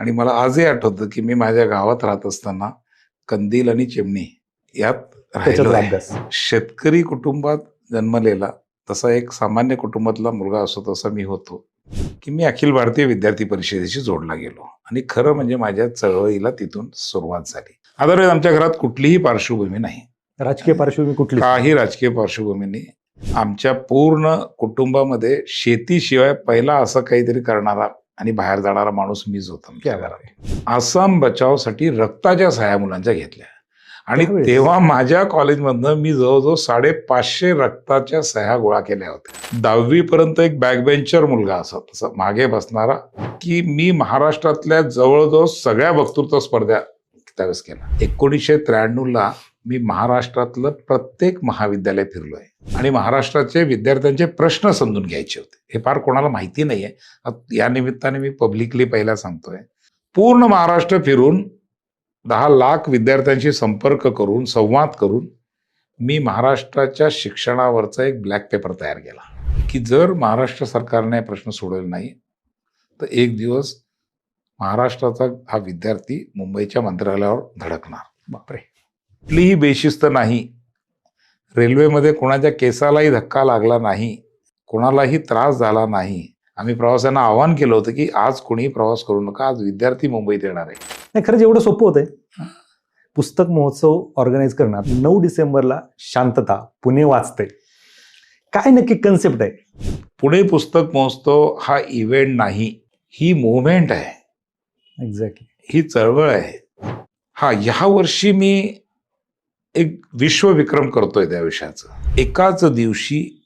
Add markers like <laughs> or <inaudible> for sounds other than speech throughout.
आणि मला आजही आठवतं की मी माझ्या गावात राहत असताना कंदील आणि चिमणी यात राहिलो शेतकरी कुटुंबात जन्मलेला तसा एक सामान्य कुटुंबातला मुलगा असो तसा मी होतो की मी अखिल भारतीय विद्यार्थी परिषदेशी जोडला गेलो. आणि खरं म्हणजे माझ्या चळवळीला तिथून सुरुवात झाली. अदरवाईज आमच्या घरात कुठलीही पार्श्वभूमी नाही. राजकीय पार्श्वभूमी कुठली काही राजकीय पार्श्वभूमी नाही. आमच्या पूर्ण कुटुंबामध्ये शेतीशिवाय पहिला असं काहीतरी करणारा आणि बाहेर जाणारा माणूस मीच होता आमच्या घरात. आसाम बचावसाठी रक्ताच्या सहाय्या मुलांच्या घेतल्या. आणि? तेव्हा माझ्या कॉलेजमधनं मी जवळजवळ साडेपाचशे रक्ताच्या सह्या गोळा केल्या होत्या. दहावी पर्यंत एक बॅकबेंचर मुलगा असा तसा मागे बसणारा की मी महाराष्ट्रातल्या जवळजवळ सगळ्या वक्तृत्व स्पर्धा त्यावेळेस केला एकोणीसशे त्र्याण्णवला मी महाराष्ट्रातलं प्रत्येक महाविद्यालय फिरलोय. आणि महाराष्ट्राचे विद्यार्थ्यांचे प्रश्न समजून घ्यायचे होते. हे फार कोणाला माहिती नाही आहे या निमित्ताने मी पब्लिकली पहिला सांगतोय. पूर्ण महाराष्ट्र फिरून दहा लाख विद्यार्थ्यांशी संपर्क करून संवाद करून मी महाराष्ट्राच्या शिक्षणावरचा एक ब्लॅक पेपर तयार केला. की जर महाराष्ट्र सरकारने हे प्रश्न सोडवले नाही तर एक दिवस महाराष्ट्राचा हा विद्यार्थी मुंबईच्या मंत्रालयावर धडकणार. बापरे! कुठलीही बेशिस्त नाही. रेल्वेमध्ये कोणाच्या केसालाही धक्का लागला नाही. कोणालाही त्रास झाला नाही. आम्ही प्रवाशांना आवाहन केलं होतं की आज कोणीही प्रवास करू नका. आज विद्यार्थी मुंबईत येणार आहे नाही खरंच एवढं सोपं होतंय. पुस्तक महोत्सव ऑर्गनाईज करणार. नऊ डिसेंबरला शांतता पुणे वाचते काय नक्की कन्सेप्ट आहे? पुणे पुस्तक महोत्सव हा इव्हेंट नाही ही मुवमेंट आहे. एक्झॅक्टली ही चळवळ आहे. हा ह्या वर्षी मी एक विश्वविक्रम करतोय त्या विषयाचं. एकाच दिवशी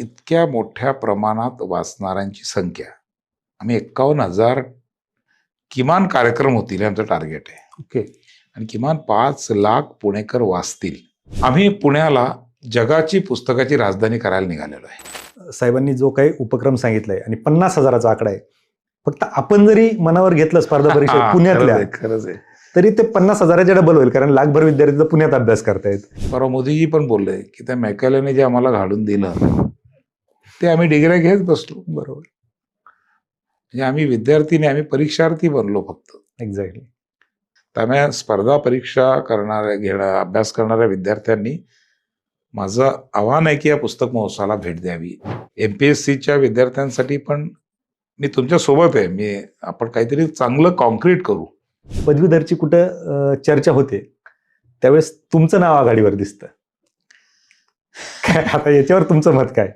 इतक्या मोठ्या प्रमाणात वाचणाऱ्यांची संख्या. आम्ही एक्कावन्न हजार किमान कार्यक्रम होतील हे आमचं टार्गेट आहे. ओके. आणि किमान पाच लाख पुणेकर वाचतील. आम्ही पुण्याला जगाची पुस्तकाची राजधानी करायला निघालेलो आहे. साहेबांनी जो काही उपक्रम सांगितलाय आणि पन्नास हजाराचा आकडा आहे फक्त आपण जरी मनावर घेतलं स्पर्धा परीक्षा <laughs> पुण्यातल्या खरंच आहे. तरी ते पन्नास हजाराच्या डबल होईल कारण लाखभर विद्यार्थी तर पुण्यात अभ्यास करतायत. परवा मोदीजी पण बोलले की त्या मॅकॅलेने जे आम्हाला घालून दिलं ते आम्ही डिग्र्या घेत बसलो. बरोबर. म्हणजे आम्ही विद्यार्थी नाही आम्ही परीक्षार्थी बनलो फक्त. एक्झॅक्टली त्यामुळे स्पर्धा परीक्षा करणाऱ्या घेणं अभ्यास करणाऱ्या विद्यार्थ्यांनी माझं आव्हान आहे की या पुस्तक महोत्सवाला भेट द्यावी. एम पी एस सीच्या विद्यार्थ्यांसाठी पण मी तुमच्यासोबत आहे. मी आपण काहीतरी चांगलं कॉन्क्रीट करू. पदवीधरची कुठं चर्चा होते त्यावेळेस तुमचं नाव आघाडीवर दिसतं. काय आता याच्यावर तुमचं मत काय?